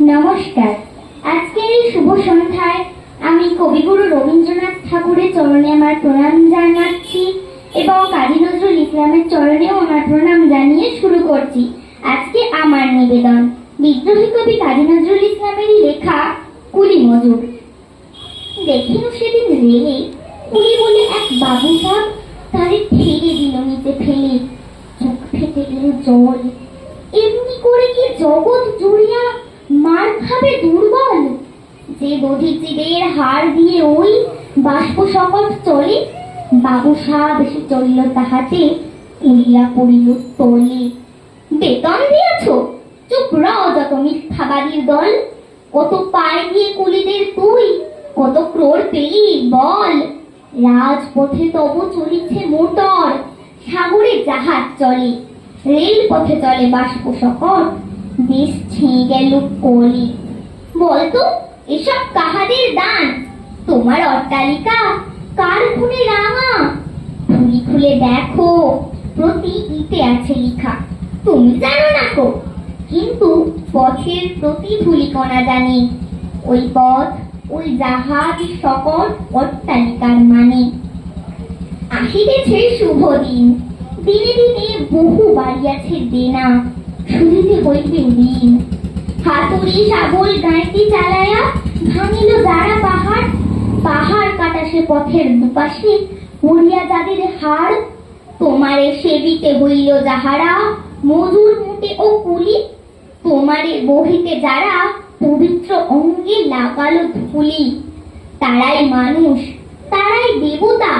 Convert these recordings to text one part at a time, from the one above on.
নমস্কার। আজকের এই শুভ সন্ধ্যায় আমি কবিগুরু রবীন্দ্রনাথ ঠাকুরের চরণে আমার প্রণাম জানাচ্ছি এবং কাজী নজরুল ইসলামের চরণেও আমার প্রণাম জানিয়ে শুরু করছি। আজকে আমার নিবেদন। বিদ্রোহী কবি কাজী নজরুল ইসলামের লেখা কুলি মজুর দেখিনু সেদিন রেলে কুলি বলে এক বাবু সাহেব তারে ঠেলে দিল নিচে ফেলে। চোখ ফেটে গেল জল। এমনি করে কি জগৎ জুড়িয়া মার দুর্বল যে দিয়ে ওই বাষ্প চলে, বাবু এসে চলিল তাহাতে উড়িয়া পড়িল তলে। বেতন চুপ যত দল। কত পায় কুলিদের তুই, কত ক্রোড় পেলি বল। রাজপথে তবু চলিছে মোটর, সাগরে জাহাজ চলে। রেল পথে চলে বাষ্প সকট দেশ ছেয়ে গেল কলি। বলতো, এসব কাহাদের দান? তোমার অট্টালিকা কার খুনে রাঙা? খুলি খুলে দেখো, প্রতি ইতে আছে লেখা। তুমি জানো না কো কিন্তু পথের প্রতি ধুলিকণা জানে। ওই পথ, ওই জাহাজ সকল অট্টালিকার মানে। আসিতেছে শুভ দিন, দিনে দিনে বহু বাড়িয়াছে দেনা। শুনিতে হইবে ঋণ হাতুড়ি শাবল গাঁইতি চালায়া ভাঙিল যারা পাহাড়। পাহাড় কাটা সে পথের দুপাশে পড়িয়া যাদের হাড় তোমারে সেবিতে হইল যাহারা মজুর মুটে ও কুলি। তোমারে বহিতে যারা পবিত্র অঙ্গে লাগালো ধুলি। তারাই মানুষ, তারাই দেবতা,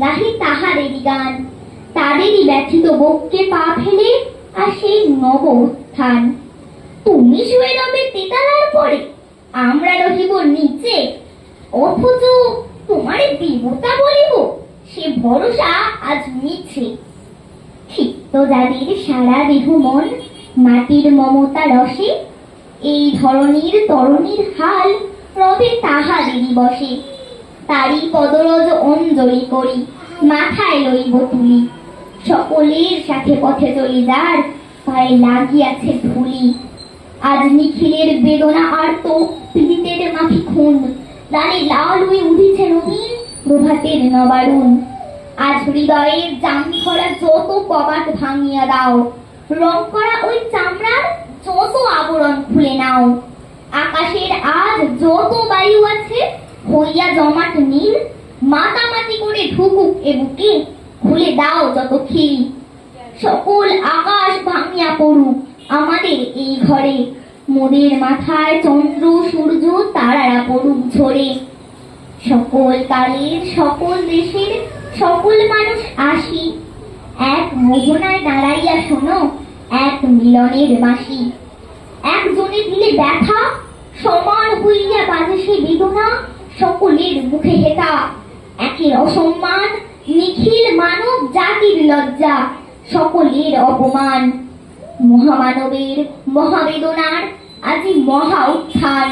গাহি তাহারেরই গান। তাদেরই ব্যথিত বক্ষে পা ফেলে আর সেই নব উত্থান তুমি শুয়ে রবে তেতালার পরে, আমরা রহিব নিচে। অথচ তোমারে দেবতা বলিব, সে ভরসা আজ মিছে। ক্ষিপ্ত যাদের সারা দেহ মন, মাটির মমতা রসে। এই ধরনীর তরণীর হাল রবে তাহাদেরই বসে। তারই পদরজ অঞ্জলি করি, মাথায় লইব তুলি। সকলের সাথে পথে চলি যার পায়ে লাগিয়াছে ধুলি। আজ নিখিলের বেদনা আর তো পীড়িতের মাথি খুন। রানী লাল হয়ে উঠেছে নবীন প্রভাতের নবারুণ। আজ হৃদয়ের জামি করা যত কবাট ভাঙিয়া দাও। রং করা ওই চামড়ার যত আবরণ খুলে নাও। আকাশের আজ যত বায়ু আছে, হইয়া জমাট নীল। মাতামাতি করে ঢুকুক এ বুকে, খুলে দাও যত খিল। সকল আকাশ ভাঙিয়া পড়ুক আমাদের এই ঘরে। মোদের মাথায় চন্দ্র, সূর্য, তারারা পড়ুক ঝরে। সকল কালের, সকল দেশের, সকল মানুষ আসি। এক মোহনায় দাঁড়াইয়া শোনো, এক মিলনের বাঁশি একজনে দিলে ব্যথা, সমান হইয়া বাজে সে বেদনা, সকলের মুখে হেতা। একের অসম্মান, নিখিল মানব জাতির লজ্জা। সকলের অপমান মহামানবের মহাবেদনার আজি মহা উত্থান।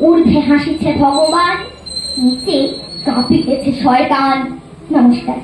ঊর্ধ্বে হাসিছে ভগবান নিচে কাঁপিতেছে শয়তান। নমস্কার।